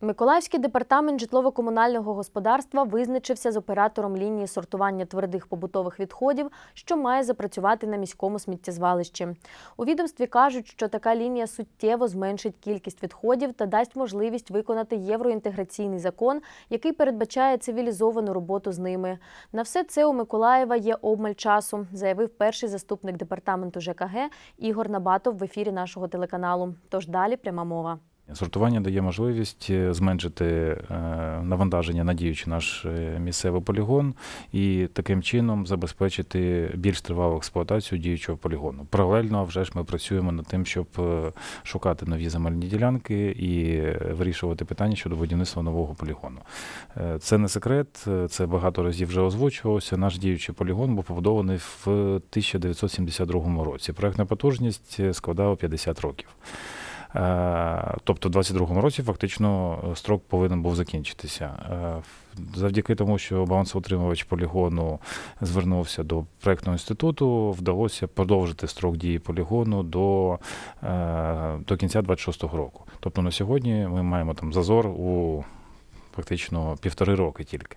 Миколаївський департамент житлово-комунального господарства визначився з оператором лінії сортування твердих побутових відходів, що має запрацювати на міському сміттєзвалищі. У відомстві кажуть, що така лінія суттєво зменшить кількість відходів та дасть можливість виконати євроінтеграційний закон, який передбачає цивілізовану роботу з ними. На все це у Миколаєва є обмаль часу, заявив перший заступник департаменту ЖКГ Ігор Набатов в ефірі нашого телеканалу. Тож далі пряма мова. Сортування дає можливість е, зменшити е, навантаження на діючий наш е, місцевий полігон і таким чином забезпечити більш тривалу експлуатацію діючого полігону. Паралельно вже ж ми працюємо над тим, щоб шукати нові земельні ділянки і вирішувати питання щодо будівництва нового полігону. Це не секрет, це багато разів вже озвучувалося. Наш діючий полігон був побудований в 1972 році. Проектна потужність складала 50 років. Е, Тобто, в 22-му році фактично е, строк повинен був закінчитися. Е, Завдяки тому, що балансоутримувач полігону звернувся до проектного інституту, вдалося продовжити строк дії полігону до, до кінця 26-го року. Тобто на сьогодні ми маємо там зазор у фактично півтори роки тільки.